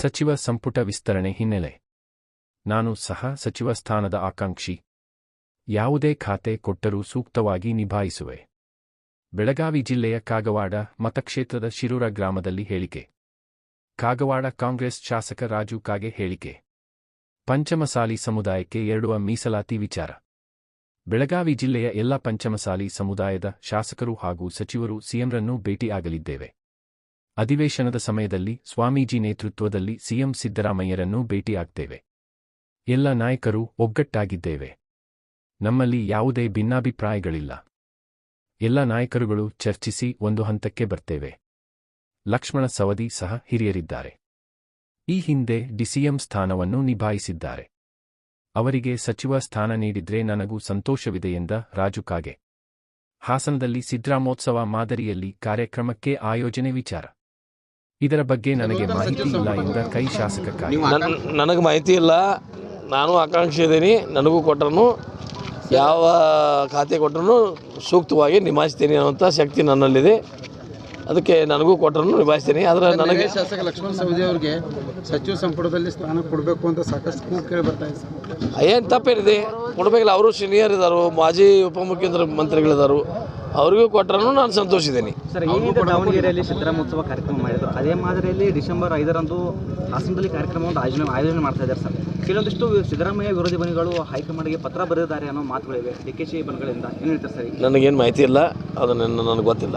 ಸಚಿವ ಸಂಪುಟ ವಿಸ್ತರಣೆ ಹಿನ್ನೆಲೆ. ನಾನು ಸಹ ಸಚಿವ ಸ್ಥಾನದ ಆಕಾಂಕ್ಷಿ. ಯಾವುದೇ ಖಾತೆ ಕೊಟ್ಟರೂ ಸೂಕ್ತವಾಗಿ ನಿಭಾಯಿಸುವೆ. ಬೆಳಗಾವಿ ಜಿಲ್ಲೆಯ ಕಾಗವಾಡ ಮತಕ್ಷೇತ್ರದ ಶಿರೂರ ಗ್ರಾಮದಲ್ಲಿ ಹೇಳಿಕೆ. ಕಾಗವಾಡ ಕಾಂಗ್ರೆಸ್ ಶಾಸಕ ರಾಜು ಕಾಗೆ ಹೇಳಿಕೆ. ಪಂಚಮಸಾಲಿ ಸಮುದಾಯಕ್ಕೆ ಎರಡುವ ಮೀಸಲಾತಿ ವಿಚಾರ. ಬೆಳಗಾವಿ ಜಿಲ್ಲೆಯ ಎಲ್ಲ ಪಂಚಮಸಾಲಿ ಸಮುದಾಯದ ಶಾಸಕರು ಹಾಗೂ ಸಚಿವರು ಸಿಎಂರನ್ನು ಭೇಟಿಯಾಗಲಿದ್ದೇವೆ. ಅಧಿವೇಶನದ ಸಮಯದಲ್ಲಿ ಸ್ವಾಮೀಜಿ ನೇತೃತ್ವದಲ್ಲಿ ಸಿಎಂ ಸಿದ್ದರಾಮಯ್ಯರನ್ನು ಭೇಟಿಯಾಗ್ತೇವೆ. ಎಲ್ಲ ನಾಯಕರು ಒಗ್ಗಟ್ಟಾಗಿದ್ದೇವೆ. ನಮ್ಮಲ್ಲಿ ಯಾವುದೇ ಭಿನ್ನಾಭಿಪ್ರಾಯಗಳಿಲ್ಲ. ಎಲ್ಲ ನಾಯಕರುಗಳು ಚರ್ಚಿಸಿ ಒಂದು ಹಂತಕ್ಕೆ ಬರ್ತೇವೆ. ಲಕ್ಷ್ಮಣ ಸವದಿ ಸಹ ಹಿರಿಯರಿದ್ದಾರೆ. ಈ ಹಿಂದೆ ಡಿಸಿಎಂ ಸ್ಥಾನವನ್ನು ನಿಭಾಯಿಸಿದ್ದಾರೆ. ಅವರಿಗೆ ಸಚಿವ ಸ್ಥಾನ ನೀಡಿದ್ರೆ ನನಗೂ ಸಂತೋಷವಿದೆ ಎಂದ ರಾಜು ಕಾಗೆ. ಹಾಸನದಲ್ಲಿ ಸಿದ್ರಾಮೋತ್ಸವ ಮಾದರಿಯಲ್ಲಿ ಕಾರ್ಯಕ್ರಮಕ್ಕೆ ಆಯೋಜನೆ ವಿಚಾರ. ಇದರ ಬಗ್ಗೆ ನನಗೆ ಮಾಹಿತಿ ಇಲ್ಲ ಎಂದ ಕೈ ಶಾಸಕ ನನಗೆ ಮಾಹಿತಿ ಇಲ್ಲ. ನಾನು ಆಕಾಂಕ್ಷಿ ಇದ್ದೀನಿ ನನಗೂ ಕೊಟ್ಟರು ಯಾವ ಖಾತೆ ಕೊಟ್ಟರು ಸೂಕ್ತವಾಗಿ ನಿಭಾಯಿಸ್ತೀನಿ ಅನ್ನೋಂಥ ಶಕ್ತಿ ನನ್ನಲ್ಲಿದೆ. ಅದಕ್ಕೆ ನನಗೂ ಕೊಟ್ಟರು ನಿಭಾಯಿಸ್ತೀನಿ. ಆದರೆ ನನಗೆ ಶಾಸಕ ಲಕ್ಷ್ಮಣ ಸವದಿ ಅವರಿಗೆ ಸಚಿವ ಸಂಪುಟದಲ್ಲಿ ಸ್ಥಾನ ಕೊಡಬೇಕು ಅಂತ ಸಾಕಷ್ಟು ಕೂಗು ಕೇಳಿ ಬರ್ತಾ ಇದೆ. ಏನು ತಪ್ಪೇನಿದೆ? ಕೊಡಬೇಕಿಲ್ಲ. ಅವರು ಸೀನಿಯರ್ ಇದ್ದಾರೆ ಮಾಜಿ ಉಪಮುಖ್ಯಮಂತ್ರಿ ಮಂತ್ರಿಗಳಿದ್ದಾರೆ ಅವರಿಗೂ ಕೊಟ್ಟರೂ ನಾನು ಸಂತೋಷಿದ್ದೀನಿ. ಸರ್ ಏನಿದೆ ಹಿಂದೆ ದಾವಣಗೆರೆಯಲ್ಲಿ ಸಿದ್ದರಾಮೋತ್ಸವ ಕಾರ್ಯಕ್ರಮ ಮಾಡಿದ್ರು ಅದೇ ಮಾದರಿಯಲ್ಲಿ ಡಿಸೆಂಬರ್ ಐದರಂದು ಹಾಸನದಲ್ಲಿ ಕಾರ್ಯಕ್ರಮವನ್ನು ಆಯೋಜನೆ ಆಯೋಜನೆ ಮಾಡ್ತಾ ಇದ್ದಾರೆ ಸರ್. ಕೆಲವೊಂದಿಷ್ಟು ಸಿದ್ದರಾಮಯ್ಯ ವಿರೋಧಿ ಬನಿಗಳು ಹೈಕಮಾಂಡ್ಗೆ ಪತ್ರ ಬರೆದಿದ್ದಾರೆ ಅನ್ನೋ ಮಾತುಗಳಿವೆ. ಡಿ ಕೆ ಶಿ ಬಣಗಳಿಂದ. ಏನು ಹೇಳ್ತಾರೆ ಸರ್ ನನಗೇನು ಮಾಹಿತಿ ಇಲ್ಲ ಅದನ್ನು ನನಗೆ ಗೊತ್ತಿಲ್ಲ.